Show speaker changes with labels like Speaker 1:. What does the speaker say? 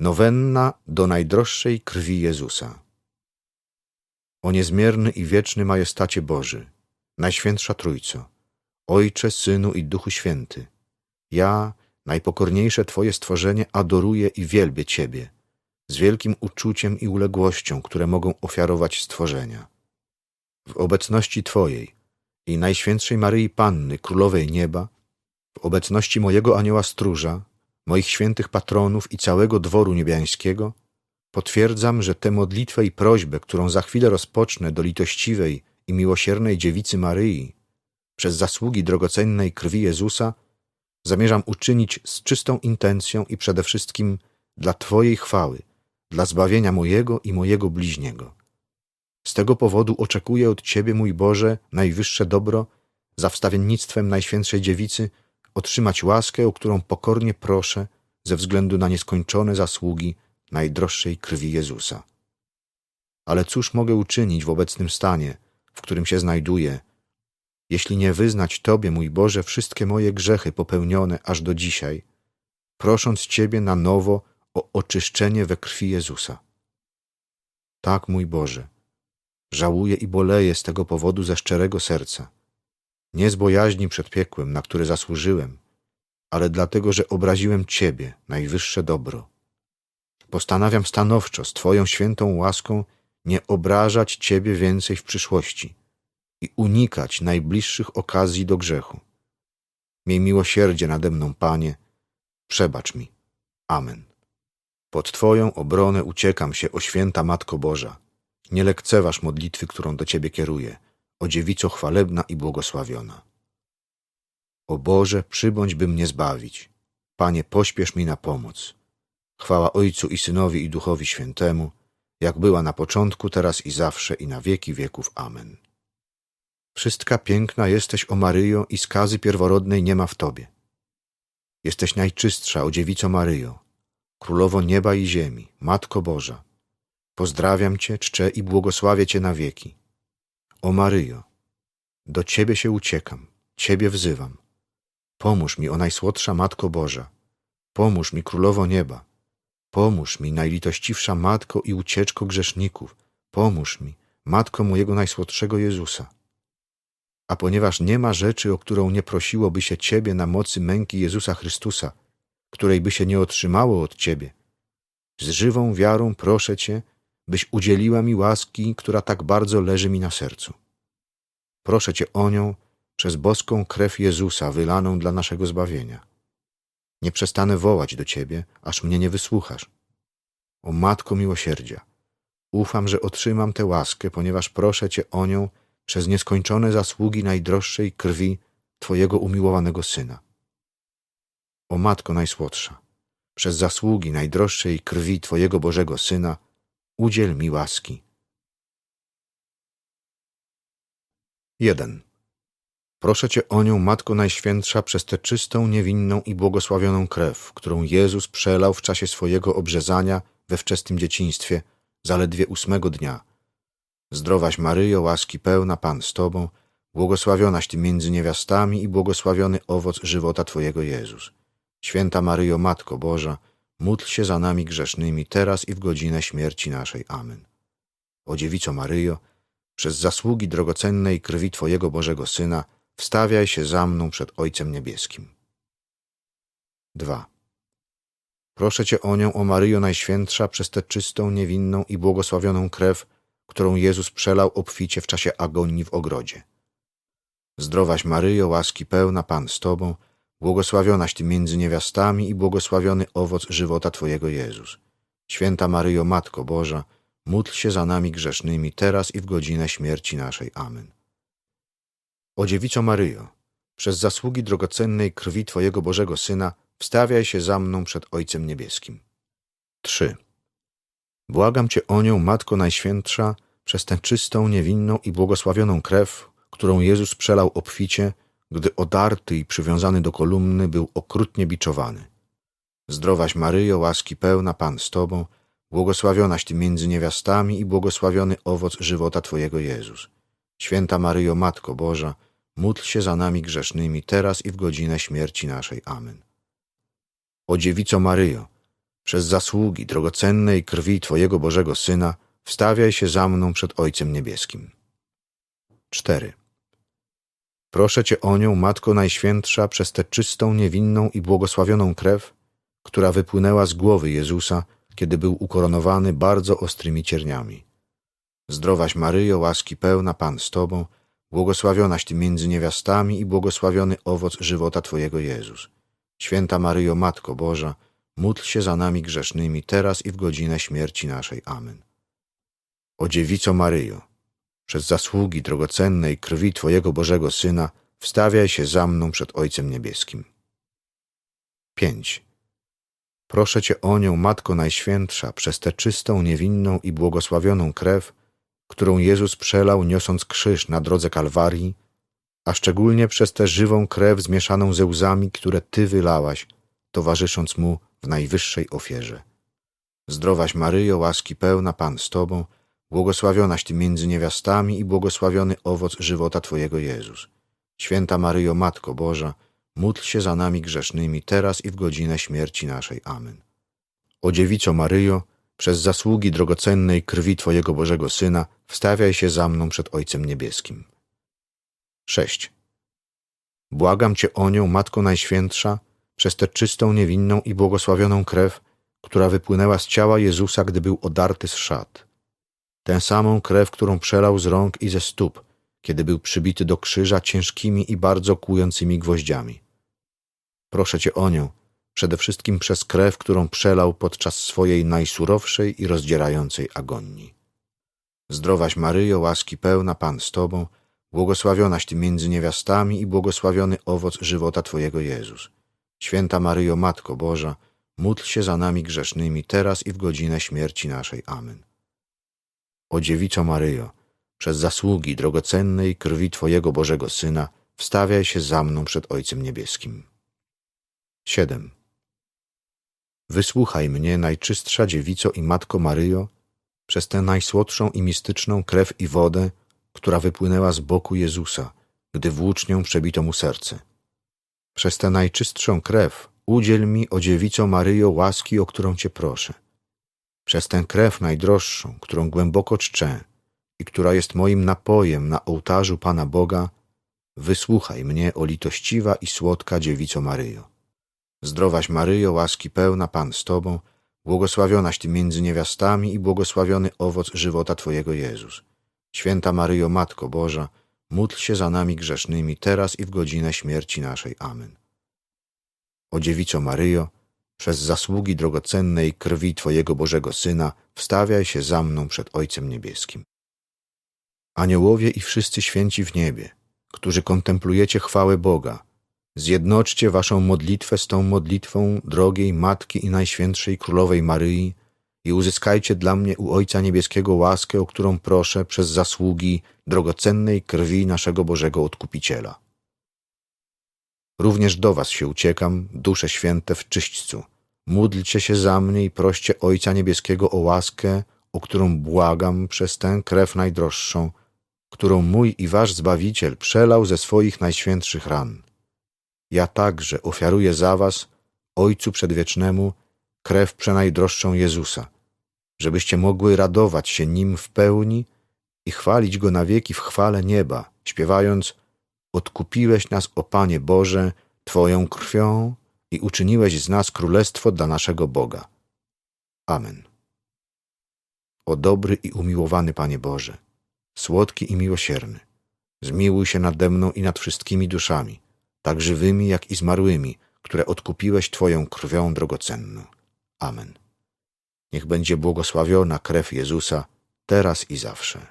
Speaker 1: Nowenna do najdroższej krwi Jezusa. O niezmierny i wieczny majestacie Boży, Najświętsza Trójco, Ojcze, Synu i Duchu Święty, ja, najpokorniejsze Twoje stworzenie, adoruję i wielbię Ciebie, z wielkim uczuciem i uległością, które mogą ofiarować stworzenia. W obecności Twojej i Najświętszej Maryi Panny, Królowej Nieba, w obecności mojego anioła stróża, moich świętych patronów i całego dworu niebiańskiego, potwierdzam, że tę modlitwę i prośbę, którą za chwilę rozpocznę do litościwej i miłosiernej dziewicy Maryi, przez zasługi drogocennej krwi Jezusa, zamierzam uczynić z czystą intencją i przede wszystkim dla Twojej chwały, dla zbawienia mojego i mojego bliźniego. Z tego powodu oczekuję od Ciebie, mój Boże, najwyższe dobro, za wstawiennictwem Najświętszej Dziewicy, otrzymać łaskę, o którą pokornie proszę ze względu na nieskończone zasługi najdroższej krwi Jezusa. Ale cóż mogę uczynić w obecnym stanie, w którym się znajduję, jeśli nie wyznać Tobie, mój Boże, wszystkie moje grzechy popełnione aż do dzisiaj, prosząc Ciebie na nowo o oczyszczenie we krwi Jezusa. Tak, mój Boże, żałuję i boleję z tego powodu ze szczerego serca nie z bojaźni przed piekłem, na które zasłużyłem, ale dlatego, że obraziłem Ciebie, najwyższe dobro. Postanawiam stanowczo z Twoją świętą łaską nie obrażać Ciebie więcej w przyszłości i unikać najbliższych okazji do grzechu. Miej miłosierdzie nade mną, Panie, przebacz mi. Amen. Pod Twoją obronę uciekam się, o święta Matko Boża. Nie lekceważ modlitwy, którą do Ciebie kieruję – o dziewico chwalebna i błogosławiona. O Boże, przybądź, by mnie zbawić. Panie, pośpiesz mi na pomoc. Chwała Ojcu i Synowi i Duchowi Świętemu, jak była na początku, teraz i zawsze, i na wieki wieków. Amen. Wszystka piękna jesteś, o Maryjo, i skazy pierworodnej nie ma w Tobie. Jesteś najczystsza, o dziewico Maryjo, Królowo nieba i ziemi, Matko Boża. Pozdrawiam Cię, czczę i błogosławię Cię na wieki. O Maryjo, do Ciebie się uciekam, Ciebie wzywam. Pomóż mi, o Najsłodsza Matko Boża, pomóż mi, Królowo Nieba, pomóż mi, najlitościwsza Matko i ucieczko grzeszników, pomóż mi, Matko mojego Najsłodszego Jezusa. A ponieważ nie ma rzeczy, o którą nie prosiłoby się Ciebie na mocy męki Jezusa Chrystusa, której by się nie otrzymało od Ciebie, z żywą wiarą proszę Cię, byś udzieliła mi łaski, która tak bardzo leży mi na sercu. Proszę Cię o nią przez boską krew Jezusa wylaną dla naszego zbawienia. Nie przestanę wołać do Ciebie, aż mnie nie wysłuchasz. O Matko Miłosierdzia, ufam, że otrzymam tę łaskę, ponieważ proszę Cię o nią przez nieskończone zasługi najdroższej krwi Twojego umiłowanego Syna. O Matko Najsłodsza, przez zasługi najdroższej krwi Twojego Bożego Syna, udziel mi łaski. 1. Proszę Cię o nią, Matko Najświętsza, przez tę czystą, niewinną i błogosławioną krew, którą Jezus przelał w czasie swojego obrzezania we wczesnym dzieciństwie, zaledwie ósmego dnia. Zdrowaś Maryjo, łaski pełna, Pan z Tobą, błogosławionaś Ty między niewiastami i błogosławiony owoc żywota Twojego Jezus. Święta Maryjo, Matko Boża, Módl się za nami grzesznymi, teraz i w godzinę śmierci naszej. Amen. O Dziewico Maryjo, przez zasługi drogocennej krwi Twojego Bożego Syna, wstawiaj się za mną przed Ojcem Niebieskim. 2. Proszę Cię o nią, o Maryjo Najświętsza, przez tę czystą, niewinną i błogosławioną krew, którą Jezus przelał obficie w czasie agonii w ogrodzie. Zdrowaś Maryjo, łaski pełna, Pan z Tobą, Błogosławionaś Ty między niewiastami i błogosławiony owoc żywota Twojego Jezus. Święta Maryjo, Matko Boża, módl się za nami grzesznymi, teraz i w godzinę śmierci naszej. Amen. O Dziewico Maryjo, przez zasługi drogocennej krwi Twojego Bożego Syna, wstawiaj się za mną przed Ojcem Niebieskim. 3. Błagam Cię o nią, Matko Najświętsza, przez tę czystą, niewinną i błogosławioną krew, którą Jezus przelał obficie, gdy odarty i przywiązany do kolumny był okrutnie biczowany. Zdrowaś Maryjo, łaski pełna, Pan z Tobą, błogosławionaś Ty między niewiastami i błogosławiony owoc żywota Twojego Jezus. Święta Maryjo, Matko Boża, módl się za nami grzesznymi, teraz i w godzinę śmierci naszej. Amen. O Dziewico Maryjo, przez zasługi drogocennej krwi Twojego Bożego Syna, wstawiaj się za mną przed Ojcem Niebieskim. 4. Proszę Cię o nią, Matko Najświętsza, przez tę czystą, niewinną i błogosławioną krew, która wypłynęła z głowy Jezusa, kiedy był ukoronowany bardzo ostrymi cierniami. Zdrowaś Maryjo, łaski pełna, Pan z Tobą, błogosławionaś Ty między niewiastami i błogosławiony owoc żywota Twojego Jezus. Święta Maryjo, Matko Boża, módl się za nami grzesznymi, teraz i w godzinę śmierci naszej. Amen. O Dziewico Maryjo, przez zasługi drogocennej krwi Twojego Bożego Syna, wstawiaj się za mną przed Ojcem Niebieskim. 5. Proszę Cię o nią, Matko Najświętsza, przez tę czystą, niewinną i błogosławioną krew, którą Jezus przelał, niosąc krzyż na drodze Kalwarii, a szczególnie przez tę żywą krew zmieszaną ze łzami, które Ty wylałaś, towarzysząc Mu w najwyższej ofierze. Zdrowaś Maryjo, łaski pełna, Pan z Tobą, błogosławionaś Ty między niewiastami i błogosławiony owoc żywota Twojego Jezus. Święta Maryjo, Matko Boża, módl się za nami grzesznymi, teraz i w godzinę śmierci naszej. Amen. O Dziewico Maryjo, przez zasługi drogocennej krwi Twojego Bożego Syna, wstawiaj się za mną przed Ojcem Niebieskim. 6. Błagam Cię o nią, Matko Najświętsza, przez tę czystą, niewinną i błogosławioną krew, która wypłynęła z ciała Jezusa, gdy był odarty z szat. Tę samą krew, którą przelał z rąk i ze stóp, kiedy był przybity do krzyża ciężkimi i bardzo kłującymi gwoździami. Proszę Cię o nią, przede wszystkim przez krew, którą przelał podczas swojej najsurowszej i rozdzierającej agonii. Zdrowaś Maryjo, łaski pełna, Pan z Tobą, błogosławionaś Ty między niewiastami i błogosławiony owoc żywota Twojego Jezus. Święta Maryjo, Matko Boża, módl się za nami grzesznymi, teraz i w godzinę śmierci naszej. Amen. O Dziewico Maryjo, przez zasługi drogocennej krwi Twojego Bożego Syna, wstawiaj się za mną przed Ojcem Niebieskim. 7. Wysłuchaj mnie, najczystsza dziewico i matko Maryjo, przez tę najsłodszą i mistyczną krew i wodę, która wypłynęła z boku Jezusa, gdy włócznią przebito mu serce. Przez tę najczystszą krew udziel mi, o dziewico Maryjo, łaski, o którą Cię proszę. Przez tę krew najdroższą, którą głęboko czczę i która jest moim napojem na ołtarzu Pana Boga, wysłuchaj mnie, o litościwa i słodka dziewico Maryjo. Zdrowaś Maryjo, łaski pełna, Pan z Tobą, błogosławionaś Ty między niewiastami i błogosławiony owoc żywota Twojego Jezus. Święta Maryjo, Matko Boża, módl się za nami grzesznymi, teraz i w godzinę śmierci naszej. Amen. O Dziewico Maryjo, przez zasługi drogocennej krwi Twojego Bożego Syna, wstawiaj się za mną przed Ojcem Niebieskim. Aniołowie i wszyscy święci w niebie, którzy kontemplujecie chwałę Boga, Zjednoczcie waszą modlitwę z tą modlitwą drogiej Matki i Najświętszej Królowej Maryi i uzyskajcie dla mnie u Ojca Niebieskiego łaskę, o którą proszę przez zasługi drogocennej krwi naszego Bożego Odkupiciela. Również do was się uciekam, dusze święte w czyśćcu. Módlcie się za mnie i proście Ojca Niebieskiego o łaskę, o którą błagam przez tę krew najdroższą, którą mój i wasz Zbawiciel przelał ze swoich najświętszych ran ja także ofiaruję za was, Ojcu Przedwiecznemu, krew przenajdroższą Jezusa, żebyście mogły radować się Nim w pełni i chwalić Go na wieki w chwale nieba, śpiewając Odkupiłeś nas, o Panie Boże, Twoją krwią i uczyniłeś z nas królestwo dla naszego Boga. Amen. O dobry i umiłowany Panie Boże, słodki i miłosierny, zmiłuj się nade mną i nad wszystkimi duszami, tak żywymi, jak i zmarłymi, które odkupiłeś Twoją krwią drogocenną. Amen. Niech będzie błogosławiona krew Jezusa, teraz i zawsze.